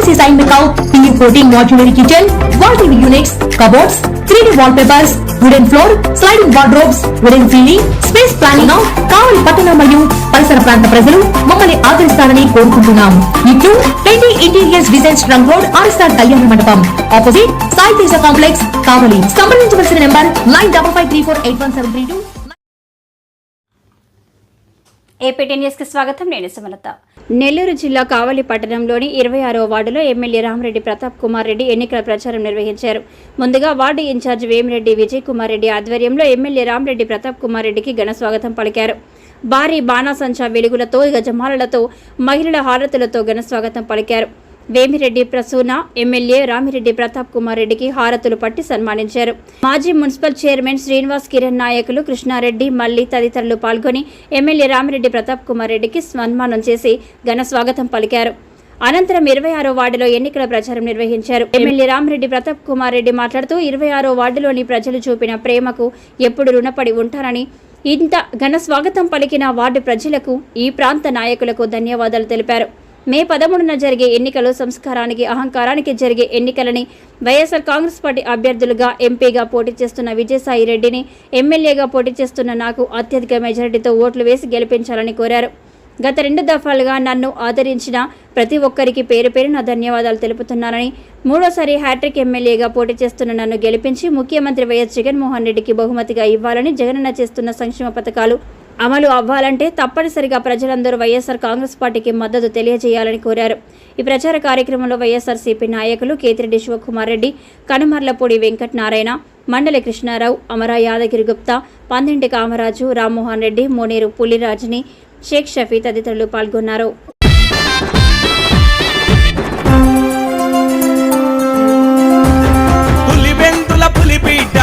PVC సైన్ మేకౌట్ PU coating modular kitchen wall TV units cupboards three D wallpapers wooden floor sliding wardrobes wooden ceiling space planning Kavali పట్టణ మరియు పరిసర ప్రాంత ప్రజలు మమ్మల్ని ఆదరిస్తారని కోరుకుంటున్నాం ఇట్లు twenty interiors design trunk road RSR కళ్యాణ మండపం. Opposite Sai Teja complex Kavali. సంప్రదించవలసిన number nine double five three four eight one seven three two. APT న్యూస్కి స్వాగతం. నేను సుమలత. నెల్లూరు జిల్లా కావలి పట్టణంలోని ఇరవై ఆరవ వార్డులో ఎమ్మెల్యే రామరెడ్డి ప్రతాప్ కుమార్ రెడ్డి ఎన్నికల ప్రచారం నిర్వహించారు. ముందుగా ward in charge Vemireddy Vijay Kumar Reddy ఆధ్వర్యంలో ఎమ్మెల్యే రామరెడ్డి ప్రతాప్ కుమార్ రెడ్డికి ఘన స్వాగతం పలికారు. భారీ బాణాసంచా వెలుగులతో గజమాలలతో మహిళల హారతులతో ఘన స్వాగతం పలికారు. వేమిరెడ్డి ప్రసూన ఎమ్మెల్యే రామిరెడ్డి ప్రతాప్ కుమార్ రెడ్డికి హారతులు పట్టి సన్మానించారు. మాజీ మున్సిపల్ చైర్మన్ శ్రీనివాస్ కిరణ్ నాయకులు కృష్ణారెడ్డి మల్లి తదితరులు పాల్గొని ఎమ్మెల్యే రామిరెడ్డి ప్రతాప్ కుమార్ రెడ్డికి సన్మానం చేసి ఘన స్వాగతం పలికారు. అనంతరం ఇరవై ఆరో వార్డులో ఎన్నికల ప్రచారం నిర్వహించారు. ఎమ్మెల్యే రామిరెడ్డి ప్రతాప్ కుమార్ రెడ్డి మాట్లాడుతూ ఇరవై ఆరో వార్డులోని ప్రజలు చూపిన ప్రేమకు ఎప్పుడు రుణపడి ఉంటారని ఇంత ఘన స్వాగతం పలికిన వార్డు ప్రజలకు ఈ ప్రాంత నాయకులకు ధన్యవాదాలు తెలిపారు. మే పదమూడున జరిగే ఎన్నికలు సంస్కారానికి అహంకారానికి జరిగే ఎన్నికలని వైఎస్ఆర్ కాంగ్రెస్ పార్టీ అభ్యర్థులుగా ఎంపీగా పోటీ చేస్తున్న విజయసాయి రెడ్డిని ఎమ్మెల్యేగా పోటీ చేస్తున్న నాకు అత్యధిక మెజారిటీతో ఓట్లు వేసి గెలిపించాలని కోరారు. గత రెండు దఫాలుగా నన్ను ఆదరించిన ప్రతి ఒక్కరికి పేరు పేరున ధన్యవాదాలు తెలుపుతున్నానని మూడోసారి హ్యాట్రిక్ ఎమ్మెల్యేగా పోటీ చేస్తున్న నన్ను గెలిపించి ముఖ్యమంత్రి వైఎస్ జగన్మోహన్ రెడ్డికి బహుమతిగా ఇవ్వాలని జగనన్న చేస్తున్న సంక్షేమ పథకాలు అమలు అవ్వాలంటే తప్పనిసరిగా ప్రజలందరూ వైఎస్ఆర్ కాంగ్రెస్ పార్టీకి మద్దతు తెలియజేయాలని కోరారు. ఈ ప్రచార కార్యక్రమంలో వైఎస్ఆర్సీపీ నాయకులు కేతిరెడ్డి శివకుమార్ రెడ్డి కనుమర్లపూడి వెంకటనారాయణ మండలి కృష్ణారావు అమరా యాదగిరి గుప్తా పందింటి కామరాజు రామ్మోహన్ రెడ్డి మోనేరు పులిరాజుని షేక్ షఫీ తదితరులు పాల్గొన్నారు. పులివెందుల పులిబిడ్డ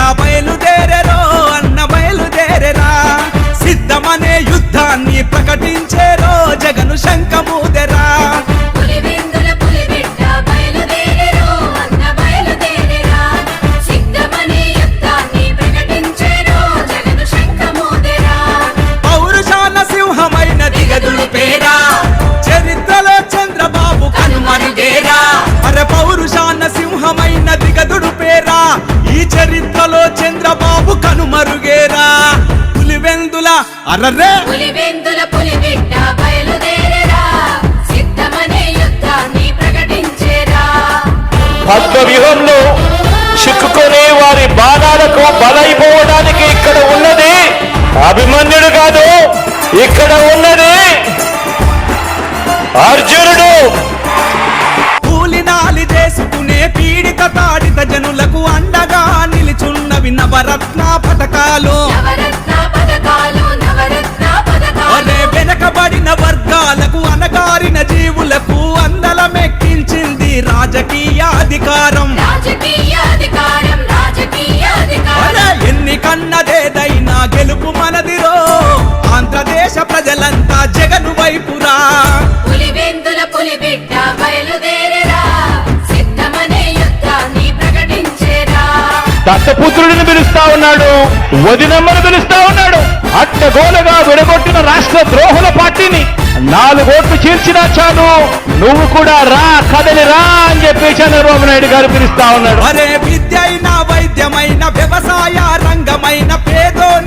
అరరే పులివెందుల పులిబిడ్డ బయలుదేరెరా. సిద్ధమనే యుద్ధాన్ని ప్రకటించెరా. పద్మ వ్యూహంలో చిక్కుకొని వారి బాణాలకు బలైపోవడానికి ఇక్కడ ఉన్నది అభిమన్యుడు కాదు ఇక్కడ ఉన్నది అర్జునుడు. కూలినాలి చేసుకునే పీడిత తాడిత జనులకు అండగా నిలుచున్నవి నవరత్న పథకాలు. ఉన్నాడు. వదినమ్మను పిలుస్తా ఉన్నాడు. అట్టగోలగా విడగొట్టిన రాష్ట్ర ద్రోహుల పార్టీని నాలుగోట్లు చీల్చినా చాలు. నువ్వు కూడా రా కదలి రా అని చెప్పి చంద్రబాబు నాయుడు గారు పిలుస్తా ఉన్నాడు. అరే విద్య అయినా వైద్యమైన వ్యవసాయ రంగమైన పేదోని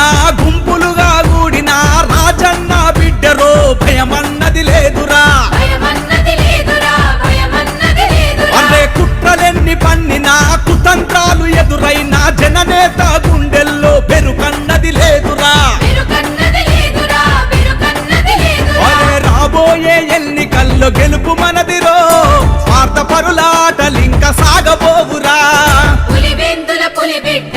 కూడినా గుంపులుగా కూడినా రాజన్న బిడ్డరో భయమన్నది లేదురా. అరే కుట్రలెన్ని పన్నినా కుతంత్రాలు ఎదురైన జననేత గుండెల్లో పెరుకన్నది లేదురా. అరే రాబోయే ఎన్నికల్లో గెలుపు మనదిరో స్వార్థ పరులాటలింక సాగబోవురా పులి బిడ్డ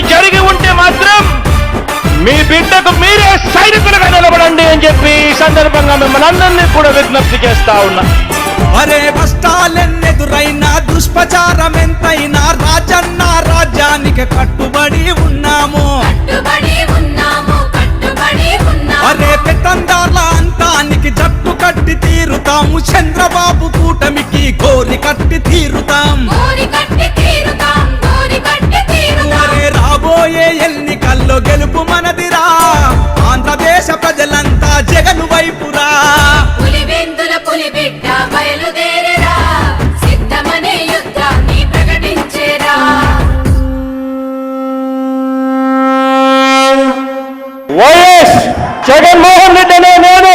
ఇది జరిగి ఉంటే మాత్రం మీ బిడ్డకు మీరే సైనికులుగా నిలబడండి అని చెప్పి ఈ సందర్భంగా మిమ్మల్ని అందరినీ కూడా విజ్ఞప్తి చేస్తా ఉన్నా. అరే కష్టాలెన్నెదురైనా ఎంతైనా రాజన్న రాజ్యానికి కట్టుబడి ఉన్నాము. జగన్మోహన్ రెడ్డి అనే నేను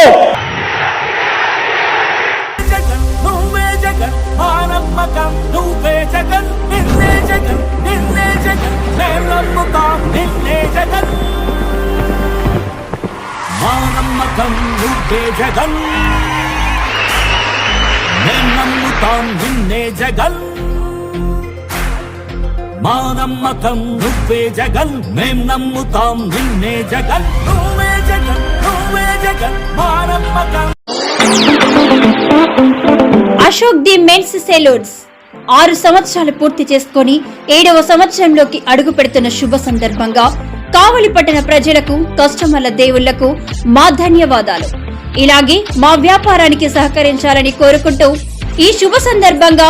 జగన్ నువ్వే జగన్ మా నమ్ముతాం నిన్నే జగన్. మా నమ్మకం నువ్వే జగన్ మేం నమ్ముతాం నిన్నే జగన్. నువ్వే జగన్ నువ్వే జగన్ మా నమ్మకం అశోక్ ది మెన్స్ సెలూన్స్. ఆరు సంవత్సరాలు పూర్తి చేసుకొని ఏడవ సంవత్సరంలోకి అడుగు పెడుతున్న శుభ సందర్భంగా కావలి పట్టణ ప్రజలకు కస్టమర్ల దేవుళ్ళకు మా ధన్యవాదాలు. ఇలాగే మా వ్యాపారానికి సహకరించాలని కోరుకుంటూ ఈ శుభ సందర్భంగా